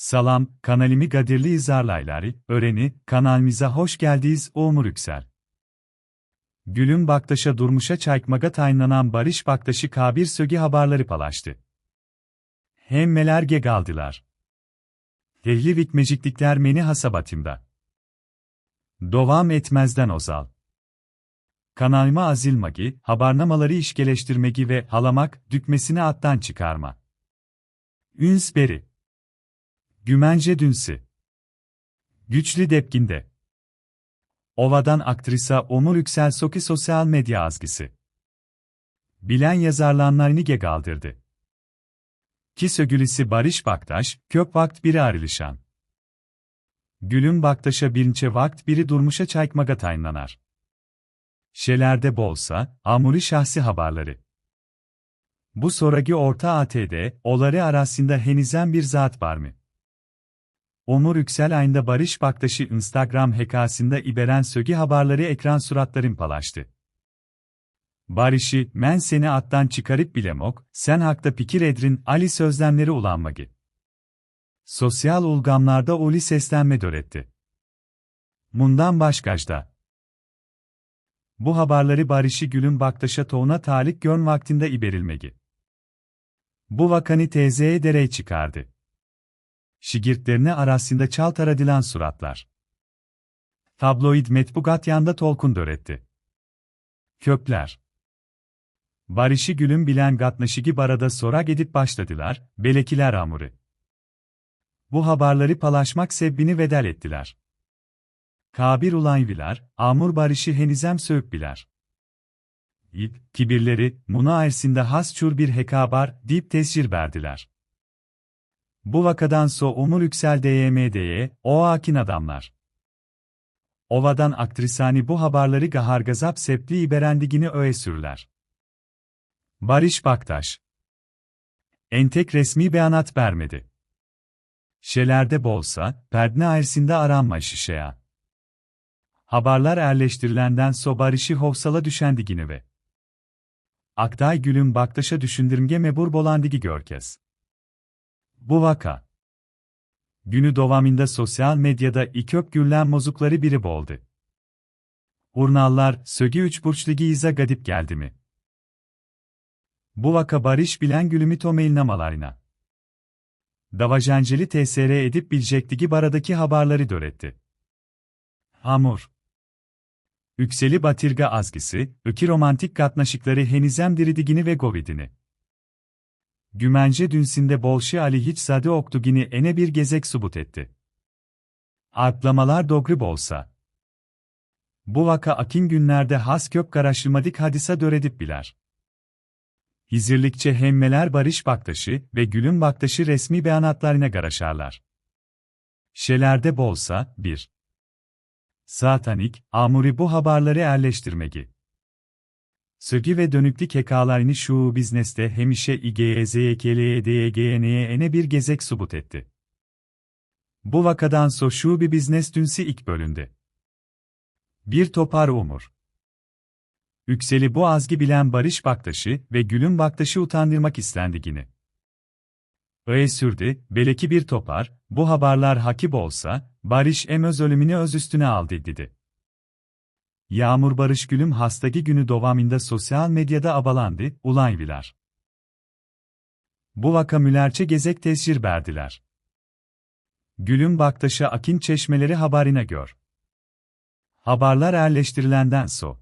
Salam, kanalimi Gadirli izarlayları, öğreni, kanalimize hoş geldiniz, Umur Yüksel. Gülüm Baktaş'a durmuşa çaykmaga tayinlanan Barış Baktaş'ı kabir sögi haberleri palaştı. Hem melerge galdılar. Tehli vikmeciklikler meni hasabatımda. Dovam etmezden ozal. Kanalıma azilmagi, habarnamaları işgeleştirmegi ve halamak, dükmesini attan çıkarma. Ünsberi. Gümence Dünsi. Güçlü Depkinde. Ovadan aktrisa Omur Yüksel Soki sosyal medya azgisi. Bilen yazarlanlar nige kaldırdı. Ki sögülisi Barış Baktaş, kök vakt biri ayrılışan. Gülüm Baktaş'a birinçe vakt biri durmuşa çaykmaga tayinlanar. Şelerde bolsa, amuri şahsi haberleri. Bu soragi orta ATD, oları arasında henizen bir zat var mı? Omur Yüksel ayında Barış Baktaş'ı Instagram hekasında iberen sögi haberleri ekran suratların palaştı. Barış'ı, men seni attan çıkarıp bilemok, sen hakta pikir edrin, Ali sözlemleri ulanmagi. Sosyal ulgamlarda uli seslenme döretti. Mundan başkajda. Bu haberleri Barış'ı Gül'ün Baktaş'a toğuna talik gön vaktinde iberilmegi. Bu vakanı teyzeye dereye çıkardı şigirtlerine arasında çaltaradilan suratlar. Tabloid metbugat yanda tolkun döretti. Kökler. Barışı gülüm bilen gatnaşigi barada sorak edip başladılar, belekiler amuri. Bu haberleri palaşmak sebbini vedel ettiler. Kabir ulayviler, amur barışı henizem söğüp biler. İp, kibirleri, muna ersinde has çur bir hekabar, deyip tescir verdiler. Bu vakadan so Umur Yüksel DYMD'ye, o akin adamlar. Ovadan aktrisani bu haberleri gahargazap sepli iberendigini öğe sürüler. Barış Baktaş Entek resmi beyanat vermedi. Şelerde bolsa, perdne ayrısında aranma şişeya. Haberler erleştirilenden so barışı hovsala düşendigini ve Aktay Gül'ün Baktaş'a düşündürmge mebur bolandigi görkez. Bu vaka. Günü dovamında sosyal medyada ikök gürlen mozukları biri boldu. Urnallar, sögi üç burçligi iza gadip geldi mi? Bu vaka barış bilen gülümü tomeylnamalarına. Davajanceli TSR edip bilecektigi baradaki haberleri döretti. Hamur. Ükseli Batirga azgisi, öki romantik katnaşıkları henizem diridigini ve govidini. Gümence dünsinde Bolşi Ali hiç zade oktugini ene bir gezek subut etti. Atlamalar dogri bolsa. Bu vaka akin günlerde has kök karaşılmadik hadisa döredip biler. Hizirlikçe hemmeler Barış Baktaşı ve Gülün Baktaşı resmi beyanatlarına garaşarlar. Şelerde bolsa, 1. Satanik, Amuri bu haberleri yerleştirmegi. Sögi ve dönüklük hekalarını şu bizneste hemişe IGEZYKLEDYGN'ye ene bir gezek subut etti. Bu vakadan so şu bir biznes dünsi ilk bölünde. Bir topar umur. Yükseli bu azgi bilen Barış Baktaşı ve Gül'ün Baktaşı utandırmak istendigini. Öyle sürdü, beleki bir topar, bu haberler hakip olsa, Barış em ölümünü öz üstüne aldı dedi. Yağmur Barış Gülüm hastagi günü dovamında sosyal medyada abalandı, ulayviler. Bu vaka mülerçe gezek tescir verdiler. Gülüm Baktaş'a akin çeşmeleri haberine gör. Haberler erleştirilenden so.